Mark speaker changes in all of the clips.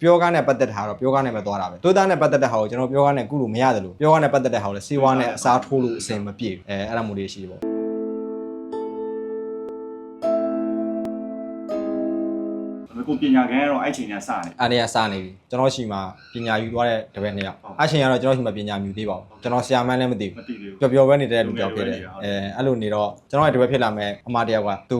Speaker 1: ပြောကားနဲ့ပတ်သက်တာကတော့ပြောကားနဲ့ပဲသွားတာပဲသွေးသားနဲ့ပတ်သက်တဲ့ဟာကိုကျွန်တော်ပြောကားနဲ့ကုလို့မရတယ်လို့ပြောကားနဲ့ပတ်သက်တဲ့ဟာကိုလည်းစေဝါနဲ့အစားထိုးလို့အစင်မပြေဘူးအဲအဲ့ဒါမျိုးလေးရှိတယ်ပေါ့
Speaker 2: ကိုပညာခန်းကတော့အဲ့ချိန်ကစတယ်
Speaker 1: အဲ့ဒီကစနေပြီကျွန်တော်ရှိမှပညာယူသွားတဲ့တပည့်နှစ်ယောက်အဲ့ချိန်ကတော့ကျွန်တော်ရှိမှပညာမြူသေးပါဘူးကျွန်တော်ဆရာမန်းလည်းမသိ
Speaker 2: မ
Speaker 1: ဘူး
Speaker 2: သိသေးဘူး
Speaker 1: ပျော်ပျော်ပဲနေတဲ့လူတစ်ယောက်ဖြစ်တယ်
Speaker 2: ပျော်ပျော်ပဲ
Speaker 1: အဲ
Speaker 2: နေတာ
Speaker 1: အဲ့လိုနေတော့ကျွန်တော်ရဲ့တပည့်ဖြစ်လာမဲ့အမတစ်ယောက်ကသူ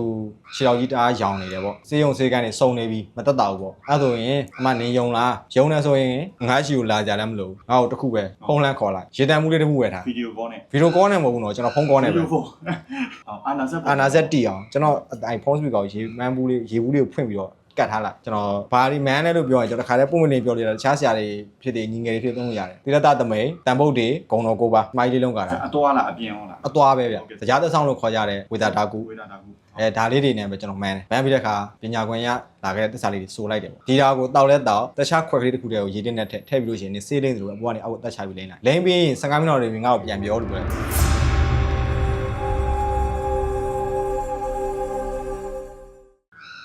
Speaker 1: ခြေတော်ကြီးတအားရောင်နေတယ်ပေါ့စေးရုံစေးကန်းနေစုံနေပြီမတက်တာဘူးပေါ့အဲ့ဆိုရင်အမနေယုံလားယုံနေဆိုရင်ငါးချီကိုလာကြလည်းမလို့ငါ့ကိုတစ်ခုပဲဖုန်းလန်းခေါ်လိုက်ရေတံမှုလေးတစ်ခုဝယ်ထား
Speaker 2: ဗီဒီယိုကောနဲ့
Speaker 1: ဗီဒီယိုကောနဲ့မဟုတ်ဘူးတော့ကျွန်တော်ဖုန်းကောနဲ့ပဲ
Speaker 2: ဖုန်းအာနာဇက်
Speaker 1: အာနာဇက်တီအောင်ကျွန်တော်အဲ့ဖုန်းစပီကာကိုရေမန်းဘူးလေးရေဘူးလေးကိုဖွင့်ပြီးတော့ ကတ်ထားလိုက်ကျွန်တော်ဘာဒီမန်နဲ့လို့ပြောရင်ကျွန်တော်တခါတည်းပုံမှန်နေပြောလို့ရတယ်တခြားဆရာတွေဖြစ်တဲ့ညီငယ်တွေဖြစ်သုံးလို့ရတယ်တိရတသမိန်တန်ပုတ်တွေဂုံတော်ကိုပါမိုင်းလေးလုံးကတာ
Speaker 2: အတော်လားအပြင်ဟောလား
Speaker 1: အသွားပဲဗျတရားသက်ဆောင်လို့ခေါ်ကြတဲ့ဝေတာတာကူ
Speaker 2: ဝေဒနာကူ
Speaker 1: အဲဒါလေးတွေနဲ့ပဲကျွန်တော်မန်းတယ်မန်းပြီးတဲ့အခါပညာခွင့်ရလာခဲ့တဲ့တက်စာလေးတွေစိုးလိုက်တယ်ပေါ့ဒီဒါကိုတောက်လဲတောက်တခြားခွက်ကလေးတစ်ခုတည်းကိုရေတင်းနဲ့ထည့်ထည့်ပြီးလို့ရှိရင်နေစေးလိမ့်သလိုအပေါ်ကနေအောက်တက်ချပြီးလိမ့်လိုက်လိမ့်ပြီး15မိနစ်တွေငါ့ကိုပြန်ပြောလို့ပြောတယ်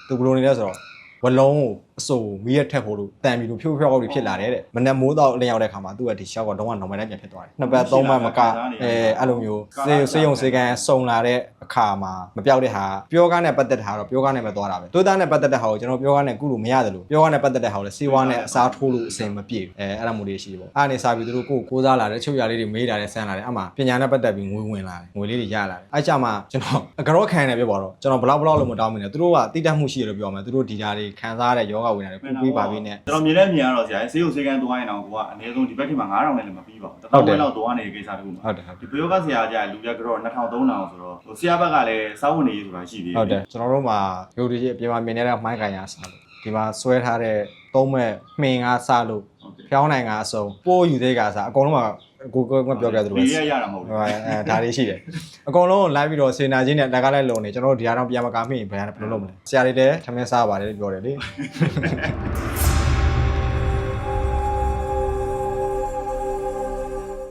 Speaker 1: သူဘယ်လိုနေလဲဆိုတော့ ဝလုံးကိုအစိုးမီးရထက်ဖို့လို့တန်ပြီးလို့ဖြိုးဖြောက်တွေဖြစ်လာတယ်တဲ့မနက်မိုးတော့လျှောက်တဲ့ခါမှာသူ့ရဲ့ဒီရှောက်ကတော့က normal တိုင်းပြန်ဖြစ်သွားတယ်နှစ်ပတ်သုံးပတ်မကအဲအဲ့လိုမျိုးစေစေယုံစေကန်စုံလာတဲ့ အခါမှာမပြောက်တဲ့ဟာပြောကားနဲ့ပတ်သက်တဲ့ဟာတော့ပြောကားနဲ့ပဲသွားတာပဲသွေးသားနဲ့ပတ်သက်တဲ့ဟာကိုကျွန်တော်ပြောကားနဲ့ကုလို့မရတယ်လို့ပြောကားနဲ့ပတ်သက်တဲ့ဟာကိုလည်းစေဝါနဲ့အစားထိုးလို့အစင်မပြေဘူးအဲအဲ့လိုမျိုးလေးရှိတယ်ပေါ့အဲ့ဒါနေစားပြီးသူတို့ကိုယ်ကိုးစားလာတဲ့ချုပ်ရလေးတွေမေးလာတဲ့ဆန်းလာတယ်အမှပညာနဲ့ပတ်သက်ပြီးငွေဝင်လာတယ်ငွေလေးတွေရလာတယ်အဲ့ကြမှာကျွန်တော်အကြောခံရတယ်ပြောပါတော့ကျွန်တော်ဘလောက်ဘလောက်လို့မတောင်းမိနဲ့သူတို့ကတိတက်မှုရှိတယ်လို့ပြောမှာသူတို့ဒီဓာတ်တွေခံစားရတဲ့ယောဂဝင်တာတွေပူပြီးပါပြီးနဲ့
Speaker 2: ကျွန်တော်မြင်တဲ့မြင်ရတော့ဆရာဆေးရုံဆေးကန်းသွားရင်တော့ကိုကအနည်းဆုံးဒီဘက်ခေတ်မှာ9000နဲ့လည်းမပြီးပါဘူး1000လောက်သွားနေတဲ့ကိစ္စတခုမှာ
Speaker 1: ဟုတ်တယ်ဟုတ်တယ်
Speaker 2: ဒီဘယောကဆရာကြီးကလူပြကတော့2000 3000ဆိုတော့ဟိုဆရာဘက်ကလည်းစောင်းဝင်နေရေးဆိုတာရှိသေးတယ်
Speaker 1: ဟုတ်တယ်ကျွန်တော်တို့မှာရုပ်တရက်အပြင်မှာမြင်နေတဲ့မိုင်းကန်ရစားလို့ဒီမှာဆွဲထားတဲ့သုံးမဲ့မှင်ကစားလို့
Speaker 2: ဟုတ်တယ်
Speaker 1: ဖျောင်းနိုင်ကအစုံပိုးယူသေးကစားအကုန်လုံးမှာကိုကိုကပြောပြသလိုပဲ
Speaker 2: ဒီရရတာမဟုတ်
Speaker 1: ဟို
Speaker 2: ဘူး
Speaker 1: အဲဒါလေးရှိတယ်အကုန်လုံးလိုက်ပြီးတော့စေနာချင်းနဲ့တက်ကလိုက်လုံနေကျွန်တော်တို့ဒီဟာတော့ပြန်မကာမိရင်ဘယ်ဟာဘယ်လိုလုပ်မလဲဆရာတွေလည်းထမင်းစားပါတယ်လို့ပြောတယ်လေ